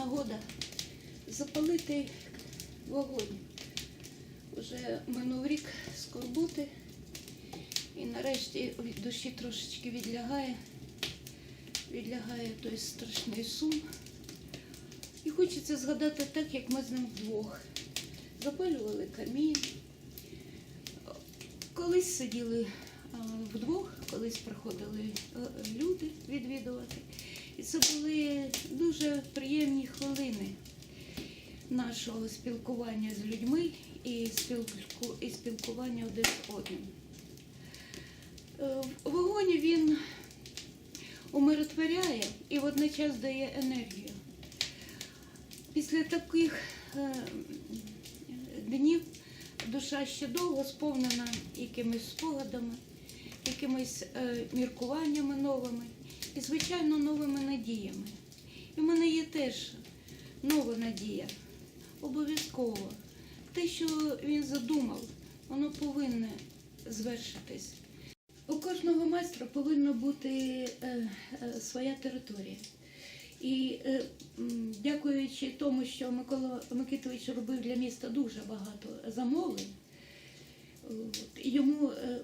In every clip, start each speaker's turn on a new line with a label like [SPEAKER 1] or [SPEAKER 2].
[SPEAKER 1] нагода запалити вогонь. Уже минув рік скорбути, і нарешті від душі трошечки відлягає, відлягає той страшний сум. І хочеться згадати так, як ми з ним вдвох. Запалювали камін. Колись сиділи вдвох, колись приходили е, люди відвідувати. Це були дуже приємні хвилини нашого спілкування з людьми і, спілку, і спілкування один з одним. Е, Вогонь він умиротворяє і водночас дає енергію. Після таких е, днів душа ще довго сповнена якимись спогадами, якимись е, міркуваннями новими і, звичайно, новими надіями. І в мене є теж нова надія. Обов'язково. Те, що він задумав, воно повинне звершитись. У кожного майстра повинна бути е, е, своя територія. І дякуючи тому, що Микола Микитович робив для міста дуже багато замовлень, йому е,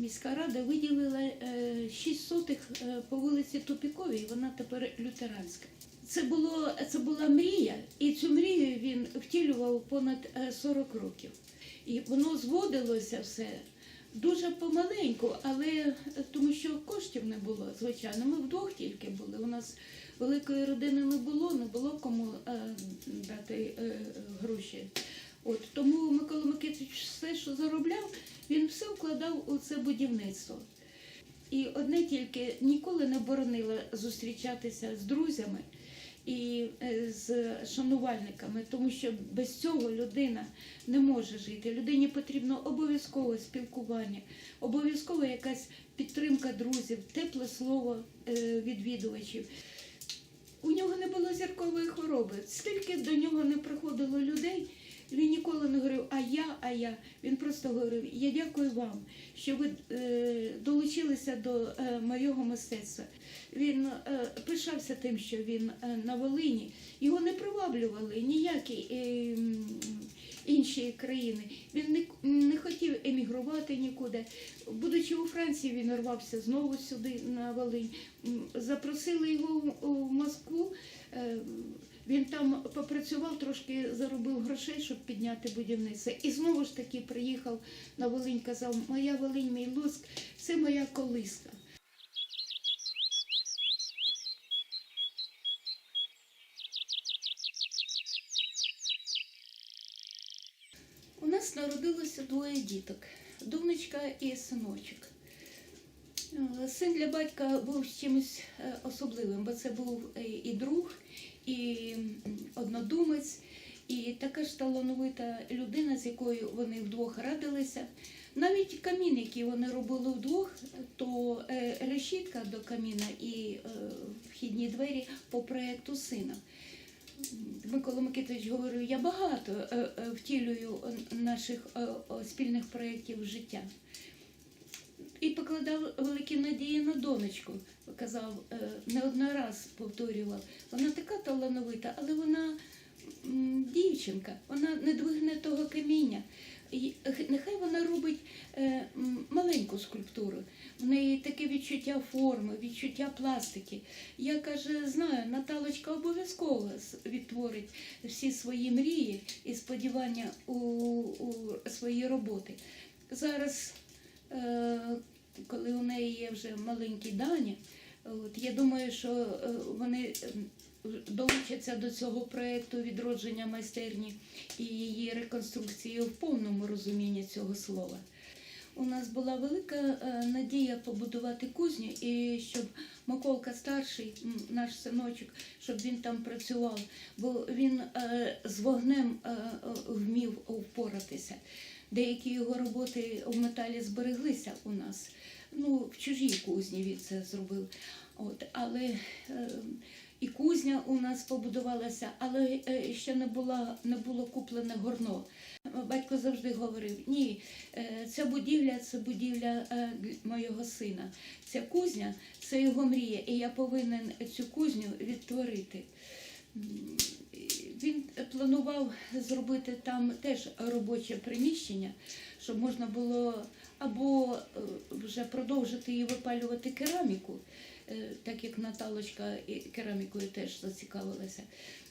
[SPEAKER 1] міська рада виділила е, 6 сотих е, по вулиці Тупіковій, вона тепер лютеранська. Це, було, це була мрія, і цю мрію він втілював понад е, 40 років. І воно зводилося все дуже помаленьку, але е, тому що коштів не було, звичайно. Ми вдвох тільки були. У нас великої родини не було, не було кому е, дати е, гроші. От тому Микола Микитович все, що заробляв, він все вкладав у це будівництво. І одне тільки ніколи не боронила зустрічатися з друзями і е, з шанувальниками, тому що без цього людина не може жити. Людині потрібно обов'язкове спілкування, обов'язково якась підтримка друзів, тепле слово е, відвідувачів. У нього не було зіркової хвороби. Скільки до нього не приходило людей, він ніколи не говорив, а я, а я. Він просто говорив, я дякую вам, що ви е, долучилися до е, моєго мистецтва. Він е, пишався тим, що він на Волині. Його не приваблювали ніякі інші країни. Він не, хотів емігрувати нікуди. Будучи у Франції, він рвався знову сюди на Волинь. Запросили його в- Москву. Він там попрацював, трошки заробив грошей, щоб підняти будівництво. І знову ж таки приїхав на Волинь, казав, моя Волинь, мій Луцьк, це моя колиска. У нас народилося двоє діток, донечка і синочок. Син для батька був чимось е, особливим, бо це був е, і друг, і однодумець, і така ж талановита людина, з якою вони вдвох радилися. Навіть камін, який вони робили вдвох, то е, решітка до каміна і вхідні двері по проєкту сина. Микола Микитович говорив, я багато втілюю наших спільних проєктів життя. І покладав великі надії на донечку. Казав, е, не один раз повторював. Вона така талановита, але вона дівчинка, вона не двигне того каміння. Нехай вона робить е, маленьку скульптуру. В неї таке відчуття форми, відчуття пластики. Я каже, знаю, Наталочка обов'язково відтворить всі свої мрії і сподівання у, у свої роботи. Зараз Е, коли у неї є вже маленькі дані, от, я думаю, що е, вони долучаться до цього проєкту відродження майстерні і її реконструкції в повному розумінні цього слова. У нас була велика е, надія побудувати кузню і щоб Миколка старший, наш синочок, щоб він там працював, бо він е, з вогнем вмів впоратися. Деякі його роботи в металі збереглися у нас. Ну, в чужій кузні він це зробив. От, але е, і кузня у нас побудувалася, але е, ще не було, не було куплене горно. Батько завжди говорив: ні, е, ця будівля це будівля е, моєго сина. Ця кузня це його мрія, і я повинен цю кузню відтворити. Він планував зробити там теж робоче приміщення, щоб можна було або е, вже продовжити і випалювати кераміку, е, так як Наталочка керамікою теж зацікавилася.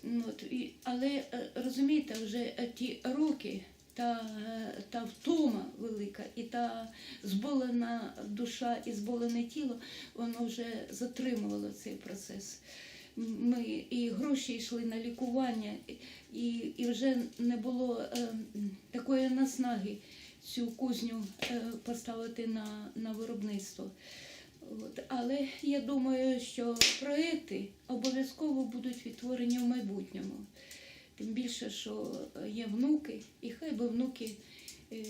[SPEAKER 1] Ну, От, але е, розумієте, вже ті роки. Та, та втома велика, і та зболена душа і зболене тіло, воно вже затримувало цей процес. Ми і гроші йшли на лікування, і, і вже не було е, такої наснаги цю кузню е, поставити на, на виробництво. От. Але я думаю, що проекти обов'язково будуть відтворені в майбутньому. Тим більше, що є внуки, і хай би внуки е,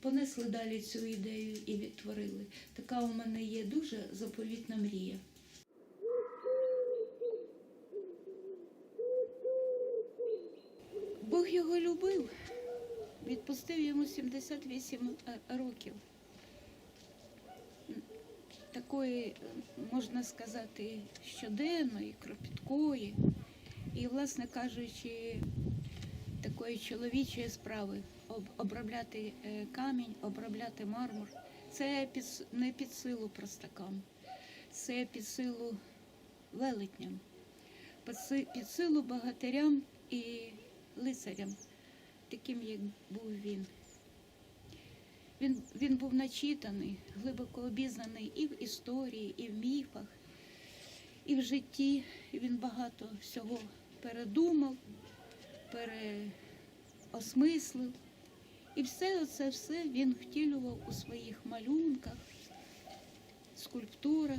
[SPEAKER 1] понесли далі цю ідею і відтворили. Така у мене є дуже заповітна мрія. Бог його любив, відпустив йому 78 років. Такої, е, можна сказати, щоденної, кропіткої і, власне кажучи, такої чоловічої справи об- обробляти е, камінь, обробляти мармур. Це не під силу простакам, це під силу велетням, під силу багатирям і лицарям, таким, як був він. Він, він був начитаний, глибоко обізнаний і в історії, і в міфах, і в житті. Він багато всього передумав, переосмислив. І все це все він втілював у своїх малюнках, скульптурах.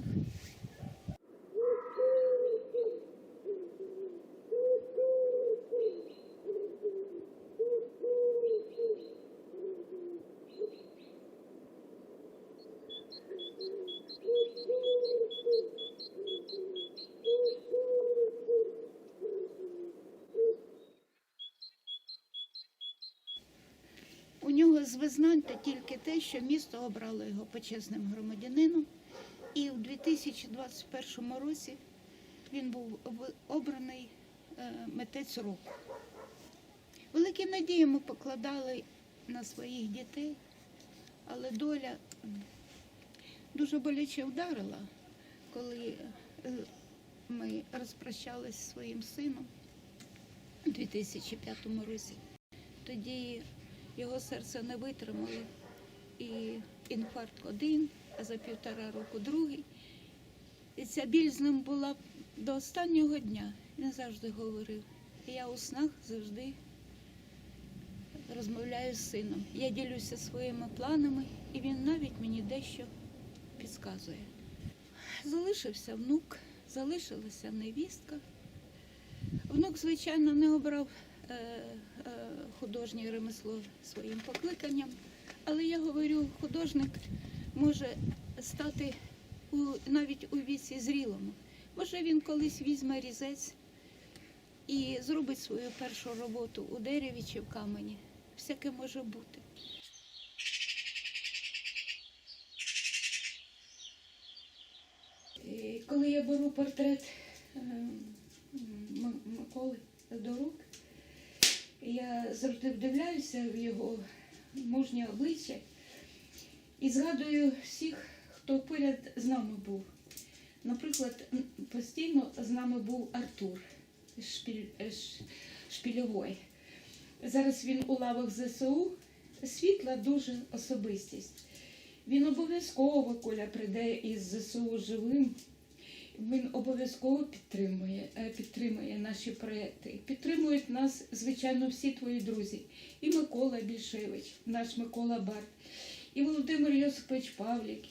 [SPEAKER 1] У нього та тільки те, що місто обрало його почесним громадянином, і в 2021 році він був обраний е, митець року. Великі надії ми покладали на своїх дітей, але доля дуже боляче вдарила, коли е, ми розпрощалися зі своїм сином у 2005 році. Тоді його серце не витримало. І інфаркт один, а за півтора року другий. І ця біль з ним була до останнього дня. Він завжди говорив. Я у снах завжди розмовляю з сином. Я ділюся своїми планами, і він навіть мені дещо підказує. Залишився внук, залишилася невістка. Внук, звичайно, не обрав е, художнє ремесло своїм покликанням, але я говорю, художник може стати у, навіть у віці зрілому. Може, він колись візьме різець і зробить свою першу роботу у дереві чи в камені. Всяке може бути. І Коли я беру портрет е, Миколи до рук, я завжди вдивляюся в його мужнє обличчя і згадую всіх, хто поряд з нами був. Наприклад, постійно з нами був Артур Шпіль, е, Шпільовой. Зараз він у лавах ЗСУ. Світла дуже особистість. Він обов'язково, коля прийде із ЗСУ живим. Він обов'язково підтримує, е, підтримує наші проекти. Підтримують нас, звичайно, всі твої друзі. І Микола Більшевич, наш Микола Барт, і Володимир Йосипович Павлік,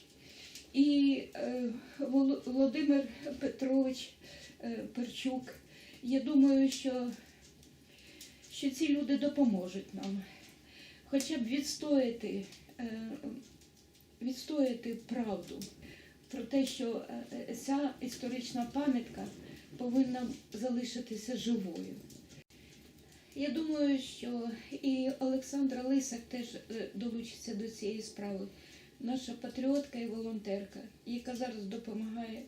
[SPEAKER 1] і е, Володимир Петрович е, Перчук. Я думаю, що, що ці люди допоможуть нам хоча б відстояти, відстояти правду про те, що е, ця історична пам'ятка повинна залишитися живою. Я думаю, що і Олександра Лисак теж е, долучиться до цієї справи. Наша патріотка і волонтерка, яка зараз допомагає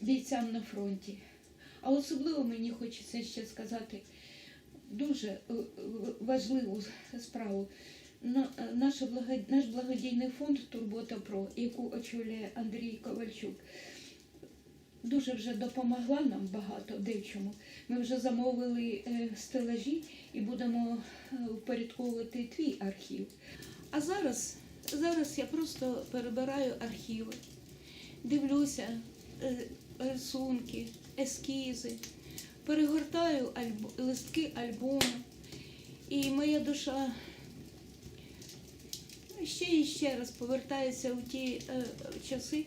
[SPEAKER 1] бійцям на фронті. А особливо мені хочеться ще сказати дуже е, е, важливу справу. Е, наш благодійний фонд Турбота Про, яку очолює Андрій Ковальчук, дуже вже допомогла нам багато де в чому. Ми вже замовили е, стелажі і будемо е, впорядковувати твій архів. А зараз, зараз я просто перебираю архіви, дивлюся рисунки, ескізи, перегортаю листки альбому. І моя душа ще і ще раз повертається у ті е, часи,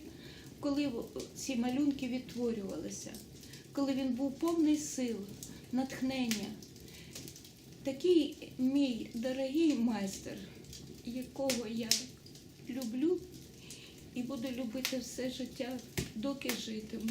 [SPEAKER 1] коли ці малюнки відтворювалися, коли він був повний сил, натхнення. Такий мій дорогий майстер, якого я люблю і буду любити все життя, доки житиму.